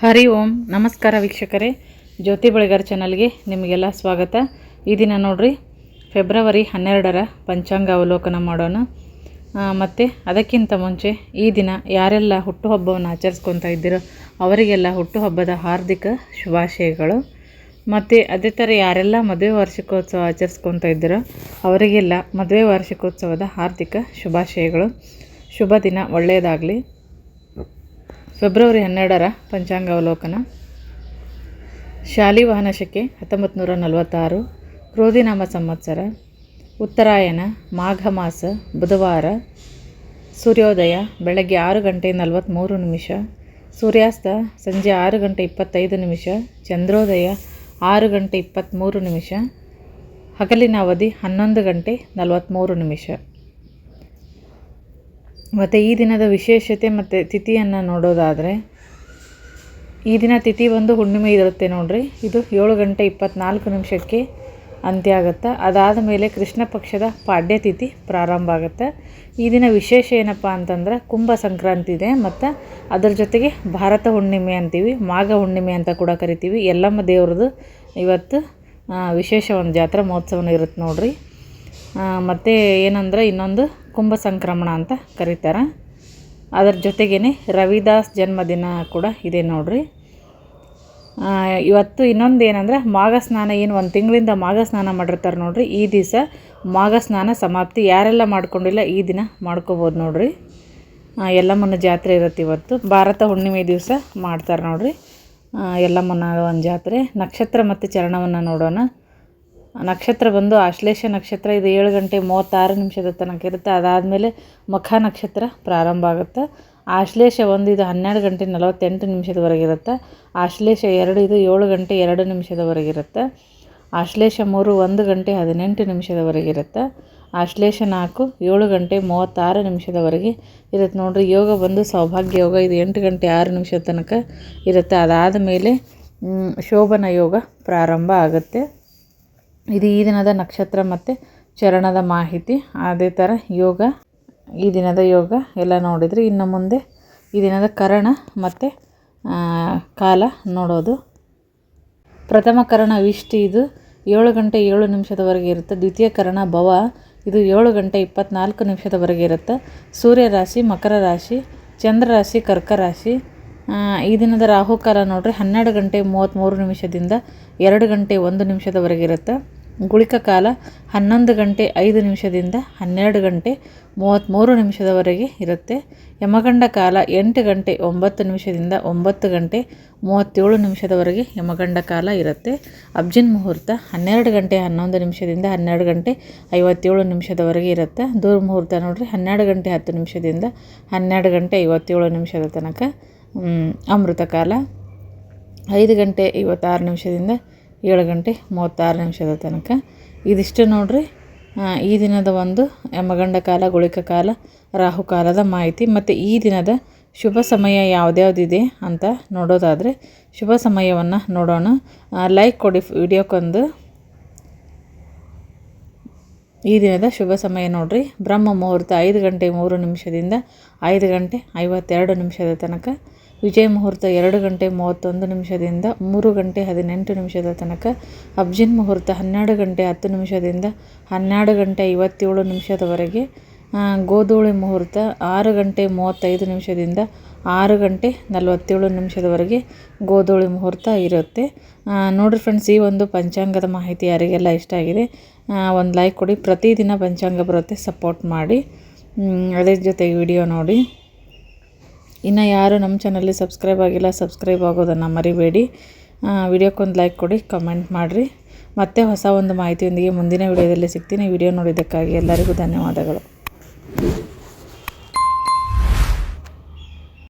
ಹರಿ ಓಂ, ನಮಸ್ಕಾರ ವೀಕ್ಷಕರೇ. ಜ್ಯೋತಿ ಬಳಿಗಾರ್ ಚಾನಲ್ಗೆ ನಿಮಗೆಲ್ಲ ಸ್ವಾಗತ. ಈ ದಿನ ನೋಡ್ರಿ, ಫೆಬ್ರವರಿ ಹನ್ನೆರಡರ ಪಂಚಾಂಗ ಅವಲೋಕನ ಮಾಡೋಣ. ಮತ್ತು ಅದಕ್ಕಿಂತ ಮುಂಚೆ ಈ ದಿನ ಯಾರೆಲ್ಲ ಹುಟ್ಟುಹಬ್ಬವನ್ನು ಆಚರಿಸ್ಕೊತಾ ಇದ್ದೀರೋ ಅವರಿಗೆಲ್ಲ ಹುಟ್ಟುಹಬ್ಬದ ಹಾರ್ದಿಕ ಶುಭಾಶಯಗಳು. ಮತ್ತು ಅದೇ ಥರ ಯಾರೆಲ್ಲ ಮದುವೆ ವಾರ್ಷಿಕೋತ್ಸವ ಆಚರಿಸ್ಕೊತಾ ಇದ್ದೀರೋ ಅವರಿಗೆಲ್ಲ ಮದುವೆ ವಾರ್ಷಿಕೋತ್ಸವದ ಹಾರ್ದಿಕ ಶುಭಾಶಯಗಳು. ಶುಭ ದಿನ ಒಳ್ಳೆಯದಾಗಲಿ. ಫೆಬ್ರವರಿ ಹನ್ನೆರಡರ ಪಂಚಾಂಗ ಅವಲೋಕನ. ಶಾಲಿವಾಹನ ಶಕೆ ಹತ್ತೊಂಬತ್ತು ನೂರ ನಲವತ್ತಾರು, ಕ್ರೋಧಿನಾಮ ಸಂವತ್ಸರ, ಉತ್ತರಾಯಣ, ಮಾಘ ಮಾಸ, ಬುಧವಾರ, ಸೂರ್ಯೋದಯ, ಬೆಳಗ್ಗೆ ಆರು ಗಂಟೆ ನಲವತ್ತ್ಮೂರು ನಿಮಿಷ, ಸೂರ್ಯಾಸ್ತ ಸಂಜೆ ಆರು ಗಂಟೆ ಇಪ್ಪತ್ತೈದು ನಿಮಿಷ, ಚಂದ್ರೋದಯ ಆರು ಗಂಟೆ ಇಪ್ಪತ್ತ್ಮೂರು ನಿಮಿಷ, ಹಗಲಿನ ಅವಧಿ ಹನ್ನೊಂದು ಗಂಟೆ ನಲವತ್ತ್ಮೂರು ನಿಮಿಷ. ಮತ್ತು ಈ ದಿನದ ವಿಶೇಷತೆ ಮತ್ತು ತಿಥಿಯನ್ನು ನೋಡೋದಾದರೆ, ಈ ದಿನ ತಿಥಿ ಒಂದು ಹುಣ್ಣಿಮೆ ಇರುತ್ತೆ ನೋಡಿರಿ. ಇದು ಏಳು ಗಂಟೆ ಇಪ್ಪತ್ತ್ನಾಲ್ಕು ನಿಮಿಷಕ್ಕೆ ಅಂತ್ಯ ಆಗುತ್ತೆ ಅದಾದ ಮೇಲೆ ಕೃಷ್ಣ ಪಕ್ಷದ ಪಾಡ್ಯ ತಿಥಿ ಪ್ರಾರಂಭ ಆಗುತ್ತೆ. ಈ ದಿನ ವಿಶೇಷ ಏನಪ್ಪ ಅಂತಂದ್ರೆ ಕುಂಭ ಸಂಕ್ರಾಂತಿ ಇದೆ. ಮತ್ತು ಅದರ ಜೊತೆಗೆ ಭಾರತ ಹುಣ್ಣಿಮೆ ಅಂತೀವಿ, ಮಾಘ ಹುಣ್ಣಿಮೆ ಅಂತ ಕೂಡ ಕರಿತೀವಿ. ಎಲ್ಲಮ್ಮ ದೇವ್ರದ್ದು ಇವತ್ತು ವಿಶೇಷ ಒಂದು ಜಾತ್ರಾ ಮಹೋತ್ಸವನ ಇರುತ್ತೆ ನೋಡಿರಿ. ಮತ್ತು ಏನಂದ್ರೆ ಇನ್ನೊಂದು ಕುಂಭ ಸಂಕ್ರಮಣ ಅಂತ ಕರೀತಾರೆ. ಅದರ ಜೊತೆಗೇ ರವಿದಾಸ್ ಜನ್ಮದಿನ ಕೂಡ ಇದೆ ನೋಡ್ರಿ. ಇವತ್ತು ಇನ್ನೊಂದು ಏನಂದ್ರೆ ಮಾಘ ಸ್ನಾನ ಏನು ಒಂದು ತಿಂಗಳಿಂದ ಮಾಘ ಸ್ನಾನ ಮಾಡಿರ್ತಾರೆ ನೋಡ್ರಿ. ಈ ದಿವಸ ಮಾಘ ಸ್ನಾನ ಸಮಾಪ್ತಿ ಯಾರೆಲ್ಲ ಮಾಡ್ಕೊಂಡಿಲ್ಲ ಈ ದಿನ ಮಾಡ್ಕೋಬೋದು ನೋಡ್ರಿ. ಎಲ್ಲಮ್ಮನ ಜಾತ್ರೆ ಇರುತ್ತೆ ಇವತ್ತು. ಭಾರತ ಹುಣ್ಣಿಮೆ ದಿವಸ ಮಾಡ್ತಾರೆ ನೋಡ್ರಿ. ಎಲ್ಲಮ್ಮನ ಒಂದು ಜಾತ್ರೆ. ನಕ್ಷತ್ರ ಮತ್ತು ಚರಣವನ್ನು ನೋಡೋಣ. ನಕ್ಷತ್ರ ಬಂದು ಆಶ್ಲೇಷ ನಕ್ಷತ್ರ ಇದು ಏಳು ಗಂಟೆ ಮೂವತ್ತಾರು ನಿಮಿಷದ ತನಕ ಇರುತ್ತೆ. ಅದಾದಮೇಲೆ ಮಖ ನಕ್ಷತ್ರ ಪ್ರಾರಂಭ ಆಗುತ್ತೆ. ಆಶ್ಲೇಷ ಒಂದು ಇದು ಹನ್ನೆರಡು ಗಂಟೆ ನಲವತ್ತೆಂಟು ನಿಮಿಷದವರೆಗೆ ಇರುತ್ತೆ. ಆಶ್ಲೇಷ ಎರಡು ಇದು ಏಳು ಗಂಟೆ ಎರಡು ನಿಮಿಷದವರೆಗೆ ಇರುತ್ತೆ. ಆಶ್ಲೇಷ ಮೂರು ಒಂದು ಗಂಟೆ ಹದಿನೆಂಟು ನಿಮಿಷದವರೆಗೆ ಇರುತ್ತೆ. ಆಶ್ಲೇಷ ನಾಲ್ಕು ಏಳು ಗಂಟೆ ಮೂವತ್ತಾರು ನಿಮಿಷದವರೆಗೆ ಇರುತ್ತೆ. ನೋಡಿರಿ, ಯೋಗ ಬಂದು ಸೌಭಾಗ್ಯ ಯೋಗ ಇದು ಎಂಟು ಗಂಟೆ ಆರು ನಿಮಿಷದ ತನಕ ಇರುತ್ತೆ. ಅದಾದ ಮೇಲೆ ಶೋಭನ ಯೋಗ ಪ್ರಾರಂಭ ಆಗುತ್ತೆ. ಇದು ಈ ದಿನದ ನಕ್ಷತ್ರ ಮತ್ತು ಚರಣದ ಮಾಹಿತಿ. ಅದೇ ಥರ ಯೋಗ, ಈ ದಿನದ ಯೋಗ ಎಲ್ಲ ನೋಡಿದರೆ ಇನ್ನು ಮುಂದೆ ಈ ದಿನದ ಕರಣ ಮತ್ತು ಕಾಲ ನೋಡೋದು. ಪ್ರಥಮ ಕರಣ ವಿಷ್ಟಿ ಇದು. ಏಳು ಗಂಟೆ ಏಳು ನಿಮಿಷದವರೆಗೆ ಇರುತ್ತೆ. ದ್ವಿತೀಯ ಕರಣ ಭವ ಇದು ಏಳು ಗಂಟೆ ಇಪ್ಪತ್ನಾಲ್ಕು ನಿಮಿಷದವರೆಗೆ ಇರುತ್ತೆ. ಸೂರ್ಯ ರಾಶಿ, ಮಕರ ರಾಶಿ, ಚಂದ್ರ ರಾಶಿ, ಕರ್ಕ ರಾಶಿ. ಈ ದಿನದ ರಾಹುಕಾಲ ನೋಡ್ರಿ ಹನ್ನೆರಡು ಗಂಟೆ ಮೂವತ್ತ್ಮೂರು ನಿಮಿಷದಿಂದ ಎರಡು ಗಂಟೆ ಒಂದು ನಿಮಿಷದವರೆಗೆ ಇರುತ್ತೆ. ಗುಳಿಕ ಕಾಲ ಹನ್ನೊಂದು ಗಂಟೆ ಐದು ನಿಮಿಷದಿಂದ ಹನ್ನೆರಡು ಗಂಟೆ ಮೂವತ್ತ್ಮೂರು ನಿಮಿಷದವರೆಗೆ ಇರುತ್ತೆ. ಯಮಗಂಡ ಕಾಲ ಎಂಟು ಗಂಟೆ ಒಂಬತ್ತು ನಿಮಿಷದಿಂದ ಒಂಬತ್ತು ಗಂಟೆ ಮೂವತ್ತೇಳು ನಿಮಿಷದವರೆಗೆ ಯಮಗಂಡ ಕಾಲ ಇರುತ್ತೆ. ಅಬ್ಜಿನ್ ಮುಹೂರ್ತ ಹನ್ನೆರಡು ಗಂಟೆ ಹನ್ನೊಂದು ನಿಮಿಷದಿಂದ ಹನ್ನೆರಡು ಗಂಟೆ ಐವತ್ತೇಳು ನಿಮಿಷದವರೆಗೆ ಇರುತ್ತೆ. ದೂರ ಮುಹೂರ್ತ ನೋಡಿರಿ, ಹನ್ನೆರಡು ಗಂಟೆ ಹತ್ತು ನಿಮಿಷದಿಂದ ಹನ್ನೆರಡು ಗಂಟೆ ಐವತ್ತೇಳು ನಿಮಿಷದ ತನಕ ಅಮೃತ ಕಾಲ. ಐದು ಗಂಟೆ ಐವತ್ತಾರು ನಿಮಿಷದಿಂದ ಏಳು ಗಂಟೆ ಮೂವತ್ತಾರು ನಿಮಿಷದ ತನಕ. ಇದಿಷ್ಟು ನೋಡಿರಿ ಈ ದಿನದ ಒಂದು ಯಮಗಂಡ ಕಾಲ, ಗುಳಿಕ ಕಾಲ ರಾಹುಕಾಲದ ಮಾಹಿತಿ. ಮತ್ತು ಈ ದಿನದ ಶುಭ ಸಮಯ ಯಾವುದ್ಯಾವುದಿದೆ ಅಂತ ನೋಡೋದಾದರೆ, ಶುಭ ಸಮಯವನ್ನು ನೋಡೋಣ. ಲೈಕ್ ಕೊಡಿ ವಿಡಿಯೋಕ್ಕೊಂದು. ಈ ದಿನದ ಶುಭ ಸಮಯ ನೋಡಿರಿ, ಬ್ರಹ್ಮ ಮುಹೂರ್ತ ಐದು ಗಂಟೆ ಮೂರು ನಿಮಿಷದಿಂದ ಐದು ಗಂಟೆ ಐವತ್ತೆರಡು ನಿಮಿಷದ ತನಕ. ವಿಜಯ ಮುಹೂರ್ತ ಎರಡು ಗಂಟೆ ಮೂವತ್ತೊಂದು ನಿಮಿಷದಿಂದ ಮೂರು ಗಂಟೆ ಹದಿನೆಂಟು ನಿಮಿಷದ ತನಕ, ಅಬ್ಜಿನ್ ಮುಹೂರ್ತ ಹನ್ನೆರಡು ಗಂಟೆ ಹತ್ತು ನಿಮಿಷದಿಂದ ಹನ್ನೆರಡು ಗಂಟೆ ಐವತ್ತೇಳು ನಿಮಿಷದವರೆಗೆ ಗೋಧೂಳಿ ಮುಹೂರ್ತ ಆರು ಗಂಟೆ ಮೂವತ್ತೈದು ನಿಮಿಷದಿಂದ ಆರು ಗಂಟೆ ನಲವತ್ತೇಳು ನಿಮಿಷದವರೆಗೆ ಗೋಧೂಳಿ ಮುಹೂರ್ತ ಇರುತ್ತೆ. ನೋಡಿರಿ ಫ್ರೆಂಡ್ಸ್ ಈ ಒಂದು ಪಂಚಾಂಗದ ಮಾಹಿತಿ ಯಾರಿಗೆಲ್ಲ ಇಷ್ಟ ಆಗಿದೆ ಒಂದು ಲೈಕ್ ಕೊಡಿ. ಪ್ರತಿದಿನ ಪಂಚಾಂಗ ಬರುತ್ತೆ. ಸಪೋರ್ಟ್ ಮಾಡಿ. ಅದೇ ಜೊತೆಗೆ ವಿಡಿಯೋ ನೋಡಿ. ಇನ್ನು ಯಾರು ನಮ್ಮ ಚಾನಲ್ಲಿ ಸಬ್ಸ್ಕ್ರೈಬ್ ಆಗಿಲ್ಲ ಸಬ್ಸ್ಕ್ರೈಬ್ ಆಗೋದನ್ನು ಮರಿಬೇಡಿ. ವಿಡಿಯೋಕ್ಕೊಂದು ಲೈಕ್ ಕೊಡಿ ಕಮೆಂಟ್ ಮಾಡಿರಿ. ಮತ್ತೆ ಹೊಸ ಒಂದು ಮಾಹಿತಿಯೊಂದಿಗೆ ಮುಂದಿನ ವಿಡಿಯೋದಲ್ಲಿ ಸಿಗ್ತೀನಿ. ವಿಡಿಯೋ ನೋಡಿದ್ದಕ್ಕಾಗಿ ಎಲ್ಲರಿಗೂ ಧನ್ಯವಾದಗಳು.